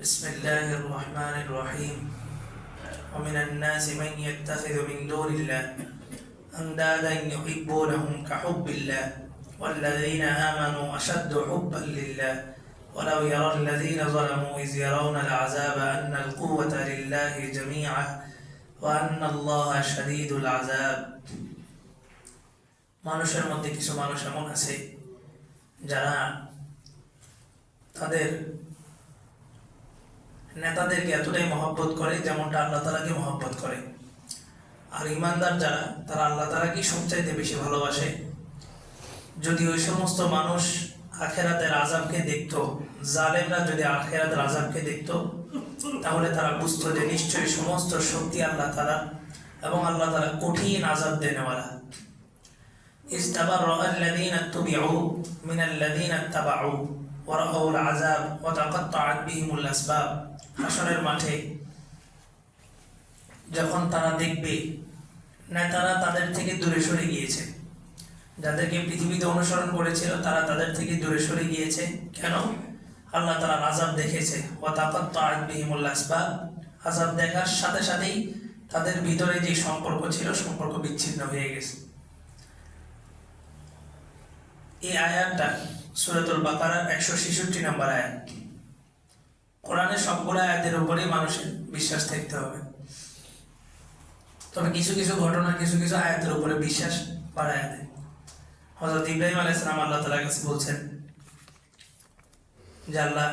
بسم الله الرحمن الرحيم ومن الناس من يتخذ من دون الله أندادا يحبونهم كحب الله والذين آمنوا أشد حبا لله ولو يرى الذين ظلموا إذ يرون العذاب أن القوة لله جميعا وأن الله شديد العذاب মানুষের মধ্যে কিছু মানুষ এমন আছে যারা তাদের নেতাদেরকে এতটাই মহব্বত করে যেমনটা আল্লাহ তালাকে মহব্বত করে আর ইমানদার যারা তারা আল্লাহ তালাকেই সবচাইতে বেশি ভালোবাসে যদি ওই সমস্ত মানুষ আখেরাতের আজাবকে দেখতো জালেমরা যদি আখেরাতের আজাবকে দেখতো তাহলে তারা বুঝতো যে নিশ্চয়ই সমস্ত শক্তি আল্লাহ তালা এবং আল্লাহ তালা কঠিন আজাব দেনেওয়ালা استبرأ الذين اتبعوا من الذين اتبعوا ورأوا العذاب وتقطعت بهم الأسباب হাসরের মাঠে যখন তারা দেখবে নেতারা তাদের থেকে দূরে সরে গিয়েছে। যাদেরকে পৃথিবীতে অনুসরণ করেছিল, তারা তাদের থেকে দূরে সরে গিয়েছে। কেন? আল্লাহ তারা আজাব দেখেছে। আজাব দেখার সাথে সাথেই তাদের ভিতরে যে সম্পর্ক ছিল, সম্পর্ক বিচ্ছিন্ন হয়ে গেছে। এই আয়াতটা সুরাতুল বাকারার একশো ছেষট্টি নম্বর আয়াত। কোরআনের সবগুলো আয়াতের উপরেই মানুষের বিশ্বাস থাকতে হবে তবে কিছু কিছু ঘটনা কিছু কিছু আয়াতের উপরে বিশ্বাস বাড়ায় দেয় হজরত ইব্রাহিম আলাইসালাম আল্লাহ তালার কাছে বলছেন যে আল্লাহ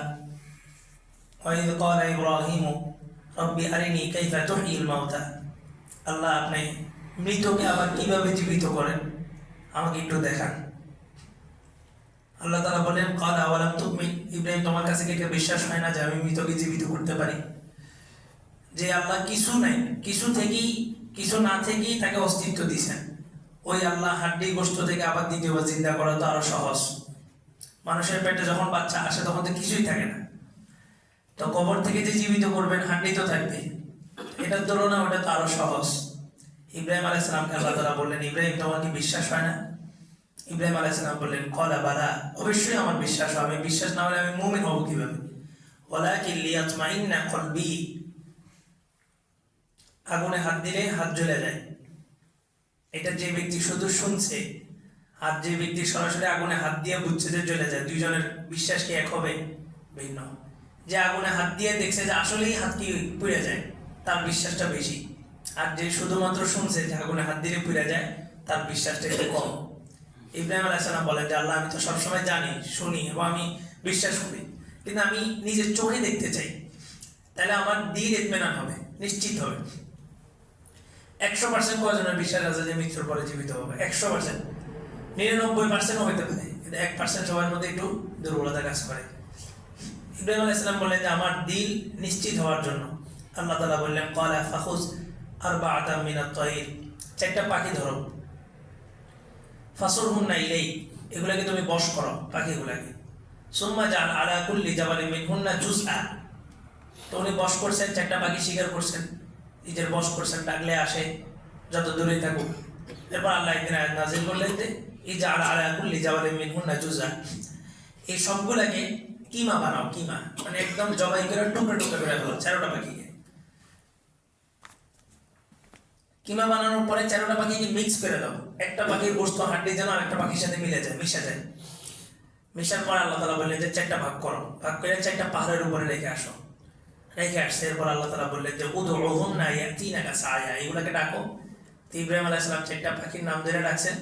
وإذ قال إبراهيم ربي أرني كيف تحيي الموتى আল্লাহ আপনি মৃতকে আবার কিভাবে জীবিত করেন আমাকে একটু দেখান আল্লাহ তালা বলেন, কাল আওয়ালাম তুমি ইব্রাহিম, তোমার কাছে কি এটা বিশ্বাস হয় না যে আমি মৃতকে জীবিত করতে পারি? যে আল্লাহ কিছু নাই, কিছু থেকেই, কিছু না থেকেই তাকে অস্তিত্ব দিছেন। ওই আল্লাহ হাড্ডি গোস্ত থেকে আবার দ্বিতীয়বার চিন্তা করা তো আরও সহজ। মানুষের পেটে যখন বাচ্চা আসে, তখন তো কিছুই থাকে না। তো কবর থেকে যে জীবিত করবেন, হাড্ডি তো থাকবে এটার তুলনা ওটা তো আরও সহজ। ইব্রাহিম আলাইসালামকে আল্লাহ তালা বললেন, ইব্রাহিম, তোমার কি বিশ্বাস হয় না? ইব্রাহিম আলাইসালাম বললেন, কলা, বালা, অবশ্যই আমার বিশ্বাস আমি বিশ্বাস না হলে আমি মুমিন হব কীভাবে? ওয়ালাকিন লিয়াতমাইন্না কলবি। আগুনে হাত দিলে হাত জ্বলে যায়। এটা যে ব্যক্তি শুধু শুনছে, আর যে ব্যক্তি সরাসরি আগুনে হাত দিয়ে বুঝছে যে জ্বলে যায়, দুইজনের বিশ্বাস কি এক হবে? ভিন্ন। যে আগুনে হাত দিয়ে দেখছে যে আসলেই হাত কি পুড়ে যায়, তার বিশ্বাসটা বেশি। আর যে শুধুমাত্র শুনছে যে আগুনে হাত দিলে পুড়ে যায়, তার বিশ্বাসটা একটু কম। ইব্রাহিম আলাইসালাম বলেন যে, আল্লাহ, আমি তো সবসময় জানি, শুনি এবং আমি বিশ্বাস করি। কিন্তু আমি নিজের চোখে দেখতে চাই। তাহলে আমার দিল ইতমেনান হবে, নিশ্চিত হবে। একশো পার্সেন্ট কজনের বিশ্বাস আছে যে মৃত্যুর পরে জীবিত হবে? একশো পার্সেন্ট নিরানব্বই পার্সেন্টও হইতে পারে, কিন্তু এক পার্সেন্ট সবার মধ্যে একটু দুর্বলতা কাজ করে। ইব্রাহিম আলাইসালাম বললেন যে, আমার দিল নিশ্চিত হওয়ার জন্য আল্লাহ তালা বললেন, কলা ফাখুজ আর বা আতাম মিনাত তহির চারটা পাখি ধরো। ফাসল হুন্না ইলেই এগুলাকে তুমি বশ করো পাখিগুলাকে। সুম্মা জাল আলা কুল্লি জাবালি মিন হুন্না জুস আ তো উনি বশ করছেন, চারটা পাখি শিকার করছেন, নিজের বশ করছেন, ডাকলে আসে, যত দূরে থাকুক। এরপর আল্লাহ একদিন নাজিল করলেন যে এই যে আলা আলা কুল্লি জাবালি মিন হুন্না জুস আ এই সবগুলাকে কিমা বানাও, কিমা মানে একদম জবাই করে টুকরো টুকরো করে ফেলো, চারোটা পাখিকে। কিমা বানানোর পরে চারোটা পাখিকে মিক্স করে দাও। একটা পাখির গোস্ত হাড্ডি যেন আরেকটা পাখির সাথে মিলে যায়, মিশা যায়। মিশার পর আল্লাহ তালা বললেন যে চারটা ভাগ করো। ভাগ করে চারটা পাহাড়ের উপরে রেখে আসো। রেখে আসছে এরপর আল্লাহ তালা বললেন যে উদু ওহন না তিন একা সায়া এগুলোকে ডাকো। ইব্রাহিম আলাহ ইসলাম চারটা পাখির নাম ধরে ডাকছেন।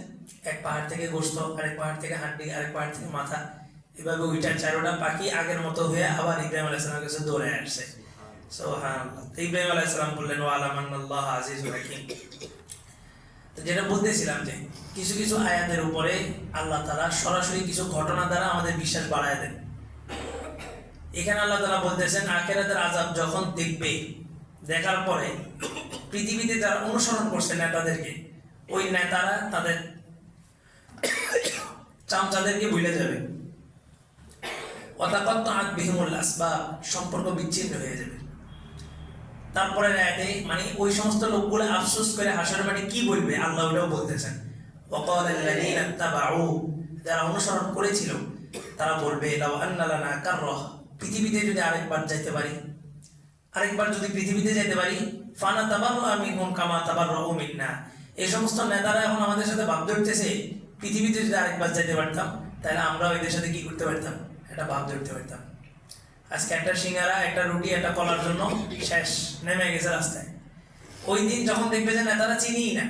এক পাহাড় থেকে গোস্ত, আরেক পাহাড় থেকে হাড্ডি, আরেক পাহাড় থেকে মাথা। এভাবে ওইটা চারোটা পাখি আগের মতো হয়ে আবার ইব্রাহিম আলাহ ইসলামের কাছে দৌড়ে আসছে হাকিম। যেটা বলতেছিলাম যে, কিছু কিছু আয়াতের উপরে আল্লাহ তাআলা সরাসরি কিছু ঘটনা দ্বারা আমাদের বিশ্বাস বাড়ায় দেন। এখানে আল্লাহ তাআলা বলতেছেন আযাব যখন দেখবে, দেখার পরে পৃথিবীতে যারা অনুসরণ করছে নেতাদেরকে, ওই নেতারা তাদের চামচাদেরকে ভুলে যাবে। অতাকত্ত আত সম্পর্ক বিচ্ছিন্ন হয়ে যাবে। তারপরে রায়তে মানে ওই সমস্ত লোকগুলো আফসোস করে হাসার মাঠে কি বলবে আল্লাহ ওটাও বলতেছেন وقال الذين اتبعوا যারা অনুসরণ করেছিল তারা বলবে লাউ আন্না লানা কাররাহ পৃথিবীতে যদি আরেকবার যাইতে পারি আরেকবার যদি পৃথিবীতে যেতে পারি ফানা তাবার আমি হুম কামা তাবার রহমিন না এই সমস্ত নেতারা এখন আমাদের সাথে ভাব ধরতেছে পৃথিবীতে যদি আরেকবার যেতে পারতাম তাহলে আমরাও এদের সাথে কি করতে পারতাম একটা ভাব ধরতে পারতাম আজকে একটা সিঙ্গারা, একটা রুটি, একটা কলার জন্য শেষ, নেমে গেছে রাস্তায়। ওই দিন যখন দেখবে যে নেতারা চিনিই না,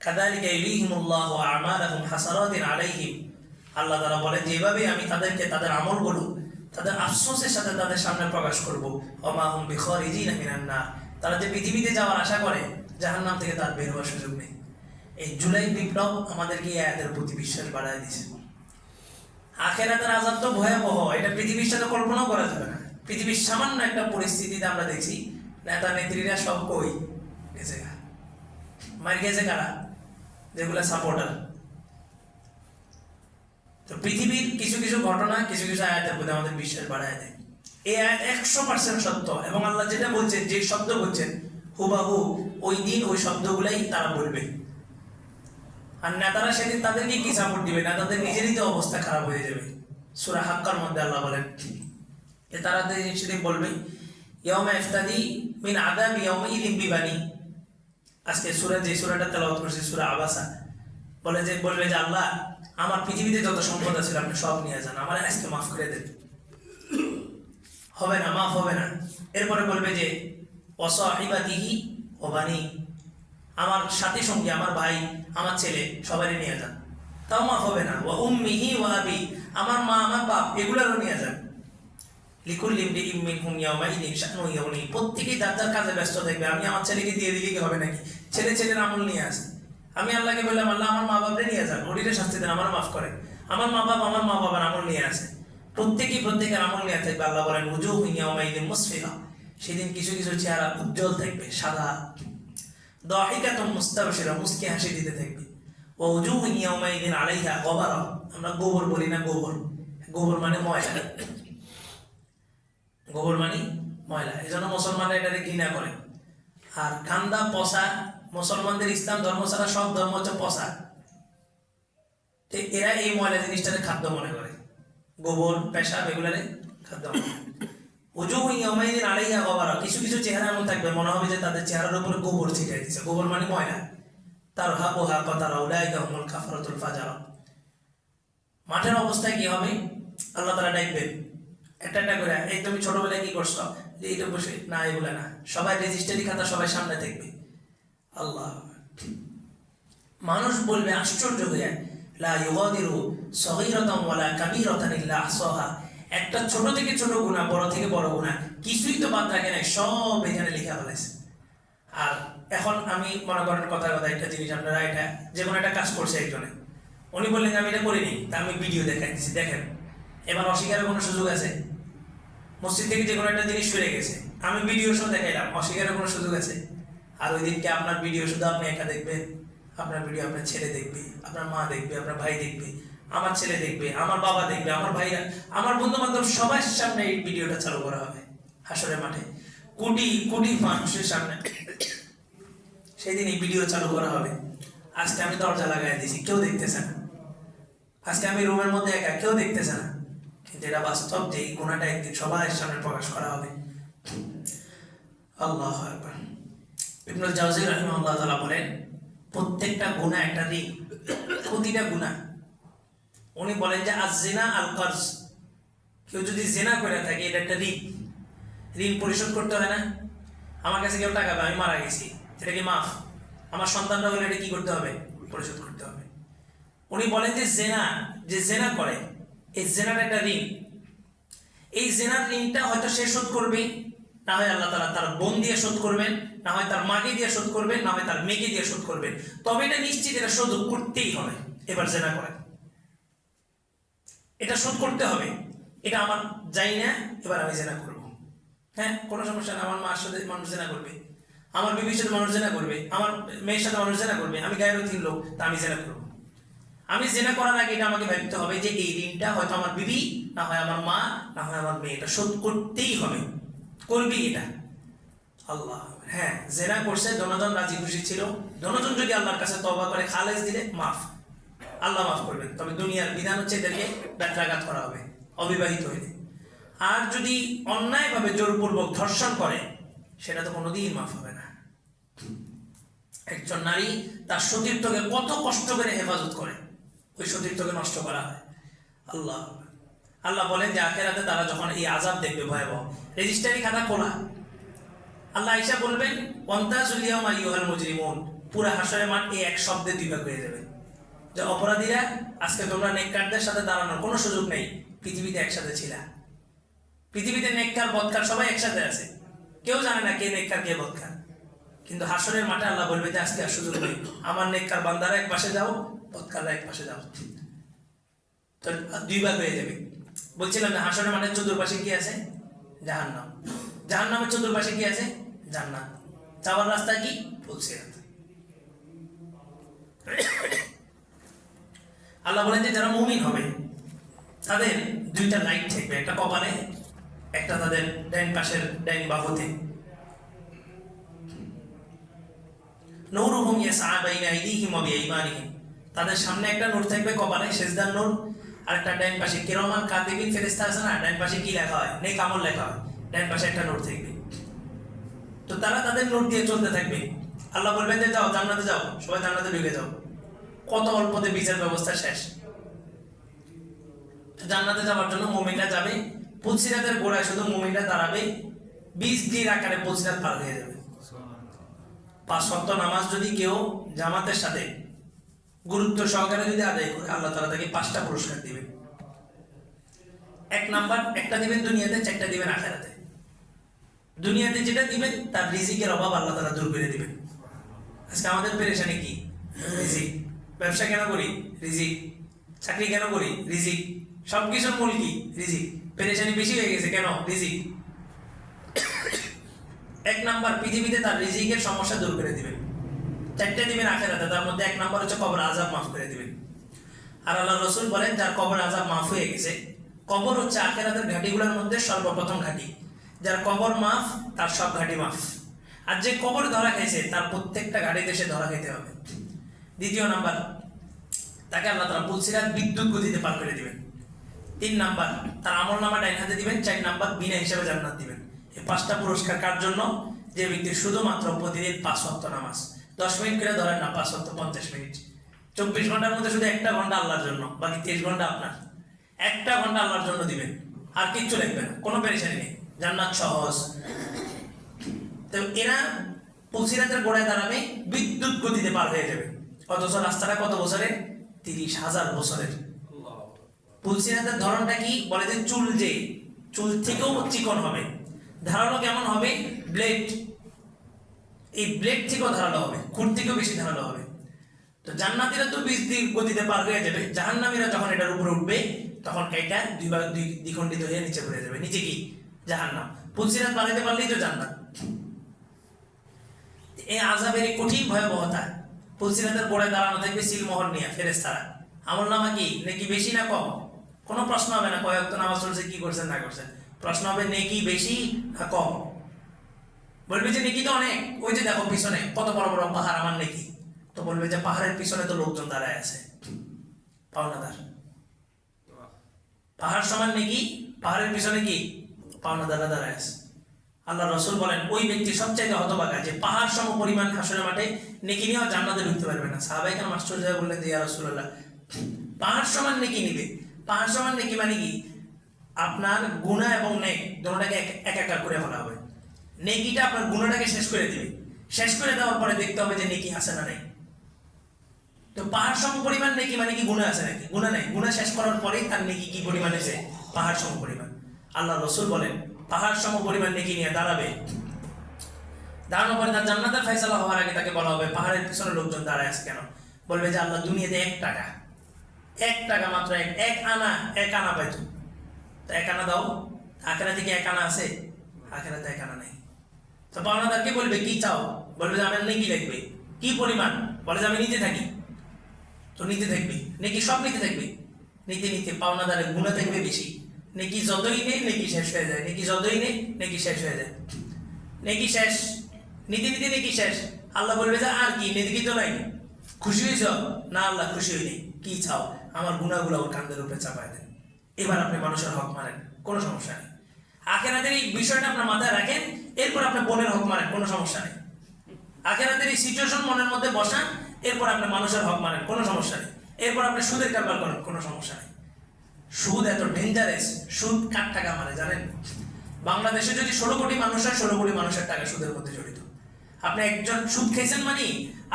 কাদালিকা ইলিহিমুল্লাহ আমালাহুম হাসারাতিন আলাইহিম। আল্লাহ তাআলা বলে যেভাবে আমি তাদেরকে তাদের আমলগুলো তাদের আফসোসের সাথে তাদের সামনে প্রকাশ করব। ওমা হুম বিখরিজিনা মিনান নার। তারা যে পৃথিবীতে যাওয়ার আশা করে, জাহান্নাম থেকে তার বের হওয়ার সুযোগ নেই। এই জুলাই বিপ্লব আমাদেরকে এই প্রতি বিশ্বাস বাড়ায় দিয়েছে। আখেরাতের আজাব তো ভয়াবহ, এটা পৃথিবীর সাথে কল্পনাও করা যাবে না। পৃথিবীর সামান্য একটা পরিস্থিতিতে আমরা দেখছি, নেতা নেত্রীরা সব কই? গেছে। মার গেছে কারা? যেগুলো সাপোর্টার তো পৃথিবীর কিছু কিছু ঘটনা, কিছু কিছু আয়াতের প্রতি আমাদের বিশ্বাস বাড়ায় দেয়। এই আয়াত একশো পার্সেন্ট সত্য এবং আল্লাহ যেটা বলছেন, যে শব্দ বলছেন, হুবাহু, ওই দিন ওই শব্দগুলাই তারা বলবে। আর নেতারা সেদিন তাদেরকে কি সাপোর্ট দিবে? নেতাদের নিজেরই তো অবস্থা খারাপ হয়ে যাবে। সুরা হাক্কার মধ্যে আল্লাহ বলেন, যে তারা তো সেদিন বলবে ইয়মা ইফতাদি মিন আদাব ইয়মা ইদিন বিবানি। আজকে সুরা, যে সুরাটা তেলাওয়াত করছে, সুরা আবাসা, বলে যে, বলবে যে, আল্লাহ, আমার পৃথিবীতে যত সম্পদ আছে, আপনি সব নিয়ে যান, আমার আজকে মাফ করে দেন। হবে না, মাফ হবে না। এরপরে বলবে যে অসহিবাদিহি ও বানি আমার সাথী সঙ্গী, আমার ভাই, আমার ছেলে, সবারই নিয়ে যান। তাও মাফ হবে না। ও উম্মিহি ও আবি, আমার মা, আমার বাপ, এগুলোরও নিয়ে যান। হুম প্রত্যেকেই যার যার কাজে ব্যস্ত থাকবে। আমি আমার ছেলেকে দিয়ে দিলে কি হবে নাকি? ছেলে ছেলের আমল নিয়ে আসে। আমি আল্লাহকে বললাম, আল্লাহ আমার মা বাপরে নিয়ে যান। ওটিরে শাস্তি দেন আমার মাফ করে। আমার মা বাপ, আমার মা বাবার আমল নিয়ে আসে। প্রত্যেকেই প্রত্যেকের আমল নিয়ে থাকবে। আল্লাহ বলেন উজু ইয়াউমা ইদিন মুসফিরা সেদিন কিছু কিছু চেহারা উজ্জ্বল থাকবে, সাদা হাসি দিতে আলাইহা আমরা গোবর বলি না গোবর। গোবর মানে ময়লা। গোবর মানে ময়লা। এই জন্য মুসলমানরা এটাকে ঘৃণা করে। আর কান্দা, পচা, মুসলমানদের ইসলাম ধর্ম ছাড়া সব ধর্ম হচ্ছে তো এরা এই ময়লা জিনিসটাকে খাদ্য মনে করে। গোবর, পেশাব এগুলারে খাদ্য মনে করে। উজু ইয়ামাইদিন আলাইহা কিছু কিছু চেহারা এমন থাকবে, মনে হবে যে তাদের চেহারার উপরে গোবর ছিটিয়ে দিচ্ছে। গোবর মানে ময়লা। তার হা ও হা কথারা উলাইকা হুমুল মাঠের অবস্থায় কি হবে? আল্লাহ তারা ডাকবেন। একটা একটা করে, এই তুমি ছোটবেলায় কি করছ? যে বসে, না এগুলো না। সবাই রেজিস্ট্রারি খাতা সবাই সামনে থাকবে আল্লাহ। মানুষ বলবে আশ্চর্য হয়ে লা ইউগাদিরু সগীরাতান ওয়ালা কাবীরাতান ইল্লা আহসাহা। একটা ছোট থেকে ছোট গুনাহ বড় থেকে বড় গুনাহ কিছুই তো বাদ রাখে নাই, সব এখানে লেখা ফেলেছে। আর এখন আমি মনে করেন কথা কথা, একটা জিনিস আপনারা এটা যে কোনো একটা কাজ করছে একজনে। উনি বললেন আমি এটা করিনি, তা আমি ভিডিও দেখাই দিচ্ছি দেখেন। এবার অস্বীকারের কোনো সুযোগ আছে? মসজিদ থেকে যে কোনো একটা জিনিস সরে গেছে, আমি ভিডিও সহ দেখাইলাম, অস্বীকারের কোনো সুযোগ আছে? আর ওই দিনকে আপনার ভিডিও শুধু আপনি একা দেখবেন, আপনার ভিডিও আপনার ছেলে দেখবে, আপনার মা দেখবে, আপনার ভাই দেখবে আমার ছেলে দেখবে, আমার বাবা দেখবে, আমার ভাইরা আমার বন্ধু বান্ধব সবার সামনে এই ভিডিওটা চালু করা হবে হাসরের মাঠে। কোটি কোটি মানুষের সামনে। সেদিন এই ভিডিও চালু করা হবে। আজকে আমি দরজা লাগাই দিয়েছি, কেউ দেখতেছে না। আজকে আমি রুমের মধ্যে একা, কেউ দেখতেছে না। কিন্তু এটা বাস্তব যে এই গুণাটা একদিন সবার সামনে প্রকাশ করা হবে। আল্লাহ আকবার। ইবনুল জাওজি রাহিমাহুল্লাহ তাআলা বলেন, প্রত্যেকটা গুনাহ একটা ঋণ প্রতিটা গুনাহ উনি বলেন যে আজ-জিনা আল কর্জ কেউ যদি জেনা করে থাকে, এটা একটা ঋণ। ঋণ পরিশোধ করতে হয় না। আমার কাছে কেউ টাকা আমি মারা গেছি। এটা কি মাফ? আমার সন্তানরা হলে এটা কি করতে হবে? পরিশোধ করতে হবে। উনি বলেন যে জেনা যে জেনা করে, এই জেনার একটা ঋণ। এই জেনার ঋণটা হয়তো সে শোধ করবে, না হয় আল্লাহ তালা তার বোন দিয়ে শোধ করবেন, না হয় তার মাকে দিয়ে শোধ করবেন, না হয় তার মেয়েকে দিয়ে শোধ করবেন। তবে এটা নিশ্চিত, এটা শোধ করতেই হবে, এবার জেনা করে। এটা শোধ করতে হবে। এটা আমার যাই না, এবার আমি জেনা করব। হ্যাঁ কোনো সমস্যা না, আমার মার সাথে মানুষ জেনা করবে। আমার বিবির সাথে মানুষ জেনা করবে, আমার মেয়ের সাথে মানুষ জেনা করবে, আমি গায়ের তিন লোক, তা আমি জেনা করব। আমি জেনা করার আগে এটা আমাকে ভাবতে হবে যে এই ঋণটা হয়তো আমার বিবি, না হয় আমার মা, না হয় আমার মেয়ে, এটা শোধ করতেই হবে। করবি এটা? আল্লাহ হ্যাঁ জেনা করছে দনজন রাজি খুশি ছিল। দনজন যদি আল্লাহর কাছে তবা করে, খালেজ দিলে মাফ। আল্লাহ মাফ করবেন। তবে দুনিয়ার বিধান হচ্ছে এদেরকে ব্যত্রাঘাত করা হবে, অবিবাহিত হইলে আর যদি অন্যায়ভাবে জোরপূর্বক ধর্ষণ করে, সেটা তো কোনোদিন মাফ হবে না। একজন নারী তার সতীর্থকে কত কষ্ট করে হেফাজত করে, ওই সতীর্থকে নষ্ট করা হয়। আল্লাহ। আল্লাহ বলেন যে আখেরাতে তারা যখন এই আজাব দেখবে ভয়াবহ রেজিস্ট্রারি খাতা খোলা। আল্লাহ ঈশা বলবেন পন্তাজুলিয়াম আইয়ুহাল মুজরিমুন। পুরা হাসরের মাঠ এই এক শব্দে দুই হয়ে যাবে। যে অপরাধীরা আজকে তোমরা নেককারদের সাথে দাঁড়ানোর কোনো সুযোগ নেই, পৃথিবীতে একসাথে ছিলা। পৃথিবীতে নেককার, বদকার সবাই একসাথে আছে। কেউ জানে না কে নেককার, কে বদকার। কিন্তু হাসরের মাঠে আল্লাহ বলবে যে, আজকে আর সুযোগ নেই। আমার নেককার বান্দারা এক পাশে যাও, বদকাররা এক পাশে যাও। তো দুই ভাগ হয়ে যাবে। বলছিলাম যে, হাসরের মাঠের চতুর্পাশে কি আছে? জাহান্নাম। জাহান্নামের চতুর্পাশে কি আছে? জান্নাত। যাওয়ার রাস্তা কি? ফুলসিরাত আল্লাহ বলেন যে যারা মুমিন হবে, তাদের দুইটা লাইট থাকবে, একটা কপালে, একটা তাদের ডাইন পাশের ডাইন বাহুতে। নৌরুহুম ইয়াসআ বাইনা আইদিহিম ওয়া বিআইমানিহিম। তাদের সামনে একটা নূর থাকবে, কপালে সেজদার নূর, আর একটা ডাইন পাশে কিরমান কাতিবিন ফেরেশতা আছে না ডাইন পাশে কি লেখা হয়? নেক আমল লেখা হয়। ডাইন পাশে একটা নূর থাকবে। তো তারা তাদের নোট দিয়ে চলতে থাকবে। আল্লাহ বলবেন যে যাও, জান্নাতে যাও, সবাই জান্নাতে ঢুকে যাও। কত অল্পতে বিচার ব্যবস্থা শেষ? জান্নাতে যাওয়ার জন্য মুমিনরা যাবে, পুলসিরাতের গোড়ায় শুধু মুমিনরা দাঁড়াবে, বিশ দিন আকারে পুলসিরাত পার হয়ে যাবে। পাঁচ সপ্ত নামাজ যদি কেউ জামাতের সাথে গুরুত্ব সহকারে যদি আদায় করে, আল্লাহ তালা তাকে পাঁচটা পুরস্কার দিবেন। এক নাম্বার, একটা দিবেন দুনিয়াতে, চারটা দিবেন আখেরাতে। দুনিয়াতে যেটা দিবেন, তার রিজিকের অভাব আল্লাহ তালা দূর করে দিবেন। আজকে আমাদের পেরেশানি কি? রিজিক। ব্যবসা কেন করি? রিজিক। চাকরি কেন করি? রিজিক। সব কিছুর মূল কি? রিজিক। পেরেশানি বেশি হয়ে গেছে কেন? রিজিক। এক নাম্বার, পৃথিবীতে তার রিজিকের সমস্যা দূর করে দিবেন। চারটে দিবেন আখেরাতে, তার মধ্যে এক নাম্বার হচ্ছে কবর আজাব মাফ করে দিবেন। আর আল্লাহ রসুল বলেন, যার কবর আজাব মাফ হয়ে গেছে, কবর হচ্ছে আখেরাতের ঘাটিগুলোর মধ্যে সর্বপ্রথম ঘাটি। যার কবর মাফ, তার সব ঘাটি মাফ। আর যে কবর ধরা খাইছে, তার প্রত্যেকটা ঘাটিতে সে ধরা খাইতে হবে। দ্বিতীয় নাম্বার, তাকে আল্লাহ তারা পুলসিরাত বিদ্যুৎ গতিতে পার করে দিবেন। তিন নাম্বার, তার আমল নামা ডাইন হাতে দিবেন, চার নাম্বার, বিনা হিসাবে জান্নাত দিবেন। এই পাঁচটা পুরস্কার কার জন্য? যে ব্যক্তি শুধুমাত্র প্রতিদিন পাঁচ ওয়াক্ত নামাজ, দশ মিনিট করে ধরেন না, পাঁচ ওয়াক্ত পঞ্চাশ মিনিট। চব্বিশ ঘণ্টার মধ্যে শুধু একটা ঘণ্টা আল্লাহর জন্য, বাকি তেইশ ঘণ্টা আপনার। একটা ঘণ্টা আল্লাহর জন্য দিবেন, আর কিচ্ছু লিখবেন না, কোনো পেরেশানি নেই, জান্নাত সহজ। তো এরা পুলসিরাতের গোড়ায় দাঁড়াবে, বিদ্যুৎ গতিতে পার হয়ে যাবে। অথচ রাস্তাটা কত বছরের তিরিশ হাজার বছরের। পুলসিরাতের ধরনটা কি? বলে যে চুল যে, চুল থেকেও চিকন হবে। ধারালো কেমন হবে? ব্লেড। এই ব্লেড থেকেও ধারালো হবে খুর থেকেও বেশি ধারালো হবে। তো জান্নাতিরা তো বিশ দিক গতিতে পার হয়ে যাবে। জাহান্নামীরা যখন এটার উপরে উঠবে, তখন এটা দুই ভাগ দুই দ্বিখণ্ডিত হয়ে নিচে পড়ে যাবে। নিচে কি? জাহান্নাম। পুলসিরাত পালাইতে পারলেই তো জান্নাত। এই আজাবের কঠিন ভয়াবহতা। পুলসিরাতের গোড়ায় দাঁড়ানো থাকবে সিলমোহর নিয়ে ফেরেস্তারা আমল নামা কি? নাকি বেশি না কম? কোনো প্রশ্ন হবে না, কয়েক তো নামাজ চলছে কি করছেন, না করছেন। প্রশ্ন হবে, নেকি বেশি না কম? বলবে যে নেকি তো অনেক। ওই যে দেখো পিছনে, কত বড় বড় পাহাড়, আমার নেকি। তো বলবে যে পাহাড়ের পিছনে তো লোকজন দাঁড়ায় আছে। পাওনাদার। পাহাড় সমান নেকি? পাহাড়ের পিছনে কি? পাওনাদাররা দাঁড়ায় আছে। আল্লাহ রসুল বলেন, ওই ব্যক্তি সবচাইতে হতবাগা যে পাহাড় সম পরিমাণ হাসনের মাঠে নেকি নিয়েও জান্নাতে ঢুকতে পারবে না। সাহাবাই কেন আশ্চর্য বললেন যে, ইয়া রসুল্লাহ পাহাড় সমান নেকি নিবে? পাহাড় সমান নেকি মানে কি? আপনার গুণা এবং নেক দুটাকে এক একা করে ফেলা হবে। নেকিটা আপনার গুণাটাকে শেষ করে দিবে। শেষ করে দেওয়ার পরে দেখতে হবে যে নেকি আছে না নেই। তো পাহাড় সম পরিমাণ নেকি মানে কি গুণা আছে নাকি? গুণা নেই। গুণা শেষ করার পরেই তার নেকি কি পরিমাণ এসে পাহাড় সম পরিমাণ। আল্লাহ রসুল বলেন পাহাড় সম পরিমাণ নেকি নিয়ে দাঁড়াবে। দাঁড়ানোর পরে তার জান্নাতের ফয়সালা হওয়ার আগে তাকে বলা হবে, পাহাড়ের পিছনে লোকজন দাঁড়ায় আছে কেন? বলবে যে আল্লাহ দুনিয়াতে এক টাকা। এক টাকা মাত্র, এক এক আনা এক আনা পাইতো তো। এক আনা দাও। আখেরা থেকে এক আনা আছে? আখেরাতে এক আনা নেই। তো পাওনা পাওনাদারকে বলবে, কি চাও? বলবে যে, আমার নেকি লাগবে। কি পরিমাণ? বলে যে, আমি নিতে থাকি। তো নিতে থাকবে। নেকি সব নিতে থাকবে। নিতে নিতে পাওনাদারের গুণা থাকবে বেশি। নেকি যতই নেই নেকি শেষ হয়ে যায় নেকি যতই নেই নেকি শেষ হয়ে যায় নেকি শেষ নিতে নিতে নেকি শেষ আল্লাহ বলবে যে, আর কি? নেকি তো নাই? খুশি হয়েছ? না, আল্লাহ খুশি হইনি। কি চাও? আমার গুণাগুলো ওর কান্দের উপরে চাপায় দেন। এবার আপনি মানুষের হক মারেন কোনো সমস্যা নেই। আখেরাতের এই বিষয়টা আপনার মাথায় রাখেন। এরপর আপনি বোনের হক মারেন কোনো সমস্যা নেই। আখেরাতের এই সিচুয়েশন মনের মধ্যে বসান। এরপর আপনি মানুষের হক মারেন কোনো সমস্যা নেই। এরপর আপনি সুদের কারবার করেন। কোনো সমস্যা নেই। সুদ এত ডেঞ্জারাস সুদ কার টাকা মানে জানেন? বাংলাদেশে যদি ষোলো কোটি মানুষ হয়, ষোলো কোটি মানুষের টাকা সুদের মধ্যে জড়িত। আপনি একজন সুদ খেয়েছেন মানে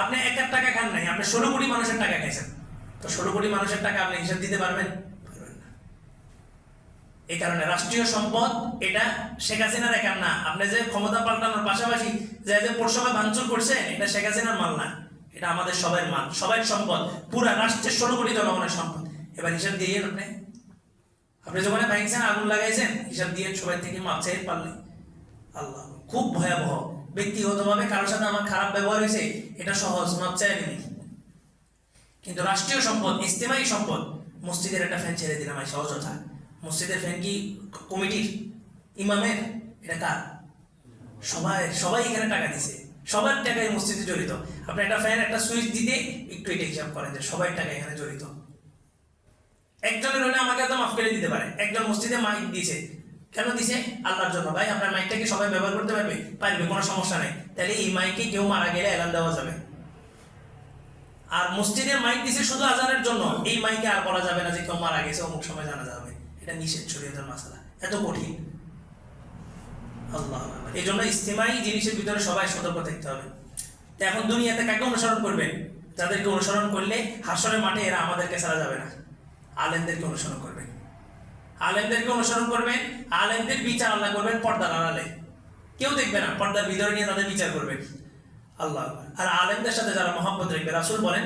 আপনি এক এক টাকা খান নাই, আপনি ষোলো কোটি মানুষের টাকা খেয়েছেন। তো ষোলো কোটি মানুষের টাকা আপনি হিসাব দিতে পারবেন? এই কারণে রাষ্ট্রীয় সম্পদ, এটা শেখ হাসিনার একার না আপনি যে ক্ষমতা পাল্টানোর পাশাপাশি যে যে পৌরসভা ভাঙচুর করছেন, এটা শেখ হাসিনার মাল না। এটা আমাদের সবার মাল সবাই সম্পদ। পুরা রাষ্ট্রের ষোলো কোটি জনগণের সম্পদ। এবার হিসাব দিয়ে আপনি। আপনি যখন ভাঙছেন আগুন লাগাইছেন, হিসাব দিয়ে সবাই থেকে মাপ চাই পারলে আল্লাহ, খুব ভয়াবহ। ব্যক্তিগতভাবে কারোর সাথে আমার খারাপ ব্যবহার হয়েছে, এটা সহজ, মাপ চাই কিন্তু রাষ্ট্রীয় সম্পদ ইস্তেমাই সম্পদ, মসজিদের একটা ফ্যান ছেড়ে দিলাম আমি সহজতা মসজিদের ফ্যান কি কমিটির? ইমামের? এটা কার? সবাই সবাই এখানে টাকা দিছে। সবার টাকায় মসজিদে জড়িত। আপনি একটা ফ্যান, একটা সুইচ দিতে একটু এটা হিসাব করেন যে সবার টাকা এখানে জড়িত। একজনের হলে আমাকে তো মাফ করে দিতে পারে। একজন মসজিদে মাইক দিয়েছে। কেন দিছে? আল্লাহর জন্য। ভাই, আপনার মাইকটাকে সবাই ব্যবহার করতে পারবে? পারবে, কোনো সমস্যা নেই। তাহলে এই মাইকে কেউ মারা গেলে এলান দেওয়া যাবে। আর মসজিদের মাইক দিছে শুধু আজানের জন্য। এই মাইকে আর বলা যাবে না যে কেউ মারা গেছে, অমুক সময় জানা যাবে। এটা নিষেধ, শরীয়তের মাসালা। এত কঠিন। আল্লাহ এই জন্য ইস্তেমাই জিনিসের ভিতরে সবাই সতর্ক থাকতে হবে। তো এখন দুনিয়াতে কাকে অনুসরণ করবেন? যাদেরকে অনুসরণ করলে হাসরের মাঠে এরা আমাদেরকে ছাড়া যাবে না। আলেমদেরকে অনুসরণ করবেন আলেমদেরকে অনুসরণ করবেন আলেমদের বিচার আল্লাহ করবেন পর্দার আড়ালে। কেউ দেখবে না, পর্দার ভিতরে নিয়ে তাদের বিচার করবেন আল্লাহ আর আলেমদের সাথে যারা মহব্বত রাখবে, রাসুল বলেন,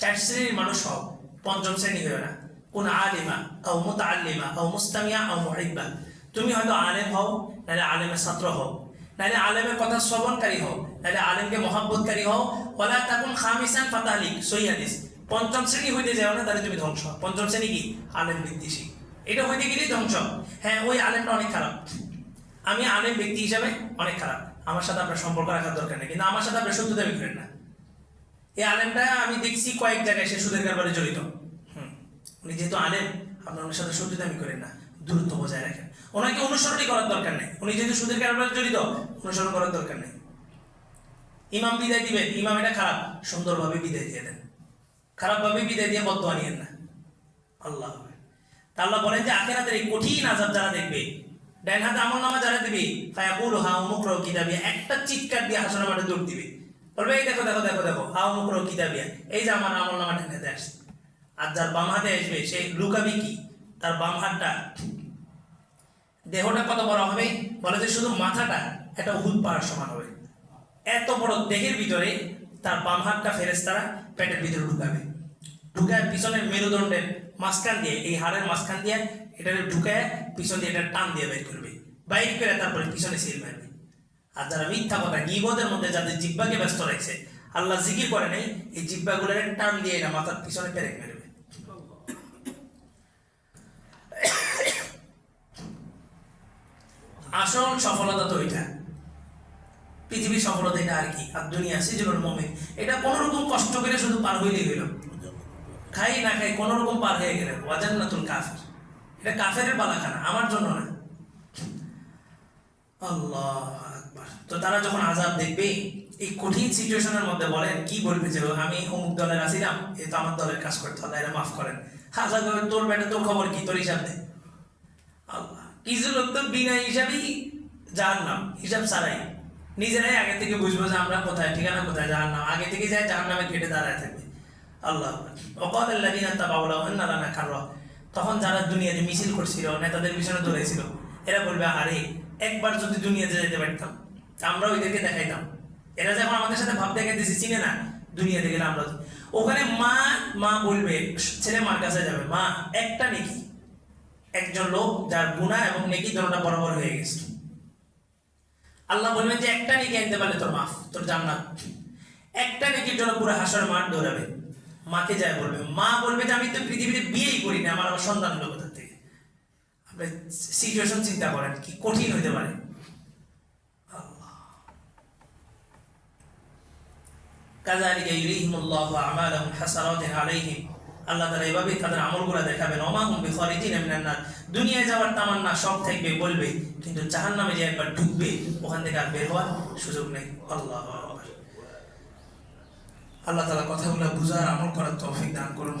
চার শ্রেণির মানুষ হও, পঞ্চম শ্রেণি হয়ে না। কোন আলিমা, আও মুতাআল্লিমা, আও মুস্তামিয়া, আও মুহিব্বা। তুমি হয়তো আলেম হও, নাহলে আলেমের ছাত্র হও। নাহলে আলেমের কথা শ্রবণকারী হও, নাহলে আলেমকে মহাব্বতকারী হও। ওলা তাকুন খামিসান ফাতাহলিক সহিদিস পঞ্চম শ্রেণি হইতে যাও না, তাহলে তুমি ধ্বংস পঞ্চম শ্রেণি কি? আলেম বিদ্বেষী। এটা হইতে গেলেই ধ্বংস হ্যাঁ ওই আলেমটা অনেক খারাপ। আমি আলেম ব্যক্তি হিসাবে অনেক খারাপ। আমার সাথে আপনার সম্পর্ক রাখার দরকার নেই, কিন্তু আমার সাথে আপনার সত্য দাবি করেন না। এই আলেমটা আমি দেখছি কয়েক জায়গায় সে সুদের কারবারে জড়িত। উনি যেহেতু আলেম আপনার ওনার সাথে সত্য দাবি করেন না। দূরত্ব বজায় রাখেন। ওনাকে অনুসরণই করার দরকার নেই। উনি যেহেতু সুদের কারবারে জড়িত, অনুসরণ করার দরকার নেই। ইমাম বিদায় দিবেন। ইমাম এটা খারাপ। সুন্দরভাবে বিদায় দিয়ে দেন। খারাপভাবে বিদায় দিয়ে বদ্ধ আনিয়েন না। আল্লাহ আল্লাহ বলেন যে, আখেরাতের এই কঠিন আজাব যারা দেখবে ডাইন হাতে আমল নামা যারা দিবে, ফায়াকুল হা মুকর কিতাবিয়া, একটা চিৎকার দিয়ে হাসনা মাঠে দৌড় দিবে। বলবে, এই দেখো দেখো দেখো দেখো হা মুকর কিতাবিয়া, এই যে আমার আমল নামা ডাইন হাতে আসছে। আর যার বাম হাতে আসবে, সে লুকাবি কি? তার বাম হাতটা দেহটা কত বড় হবে? বলে যে, শুধু মাথাটা একটা উহুদ পাহাড় সমান হবে। এত বড় দেহের ভিতরে তার বাম হাতটা ফেরেস্তারা পেটের ভিতরে ঢুকাবে। ঢুকায় পিছনের মেরুদণ্ডের মাঝখান দিয়ে, এই হাড়ের মাঝখান দিয়ে এটা ঢুকায় পিছন দিয়ে এটা টান দিয়ে বের করবে। বাইর করে তারপরে পিছনে সিল মারবে। আর যারা মিথ্যা কথা, গিবদের মধ্যে যাদের জিব্বাকে ব্যস্ত রাখছে, আল্লাহ জিকির করে নেই, এই জিব্বাগুলোর টান দিয়ে এটা মাথার পিছনে পেরেক মেরবে আসল সফলতা তো এটা পৃথিবীর সফলতা এটা আর কি, আর দুনিয়া সিজনুল মমিন এটা কোনো রকম কষ্ট করে শুধু পার হইলেই হইল। খাই না খাই কোনো রকম পার হয়ে গেলে, ওয়াজান্নাতুল কাফের। এটা কাফের বালাখানা আমার জন্য না। আল্লাহ তো তারা যখন আজাব দেখবে, এই কঠিন সিচুয়েশনের মধ্যে বলেন, কি বলবে যে, আমি অমুক দলের আসিলাম, এ তো আমার দলের কাজ করতে হবে এরা মাফ করেন। হাজার তোর বেটা তোর খবর কি? তোর হিসাব দে। আল্লাহ, কিছু লোক তো বিনা হিসাবেই যার নাম, হিসাব ছাড়াই। নিজেরাই আগে থেকে বুঝব যে আমরা কোথায়, ঠিকানা কোথায় যার নাম আগে থেকে যাই যার নামে কেটে দাঁড়ায় থাকবে। আল্লাহ অকদ আল্লাহ তাবাউলা নারানা খাররা। তখন যারা দুনিয়াতে মিছিল করছিল নেতাদের পিছনে দৌড়েছিল এরা বলবে, আরে, একবার যদি দুনিয়াতে যেতে পারতাম আমরা ওইদেরকে দেখাইতাম। এরা যখন আমাদের সাথে ভাব দেখাইতেছে, চিনে না, দুনিয়াতে গেলে আমরা ওখানে মা মা বলবে, ছেলে মার কাছে যাবে। মা, একটা নেকি। একজন লোক যার গুণা এবং নেকি দোনোটা বরাবর হয়ে গেছে। আল্লাহ বলবেন যে একটা নেকি আনতে পারলে তোর মাফ তোর জান্নাত একটা নেকির জন্য পুরো হাসর মাঠ দৌড়াবে মাকে যায় বলবে মা বলবে যে আমি তো পৃথিবীতে বিয়েই করি না আমার আমার সন্তান হলো কোথা থেকে আপনি সিচুয়েশন চিন্তা করেন কি কঠিন হইতে পারে كذلك يريهم الله أعمالهم حسرات عليهم আল্লাহ তারা এভাবেই তাদের আমলগুলো দেখাবেন। অমাহুম বিখরিজিন মিনান নার। দুনিয়ায় যাওয়ার তামান্না সব থাকবে বলবে, কিন্তু জাহান নামে যে একবার ঢুকবে, ওখান থেকে আর বের হওয়ার সুযোগ নেই। আল্লাহ আল্লাহ তালা কথাগুলো বুঝার, আমল করার তৌফিক দান করুন।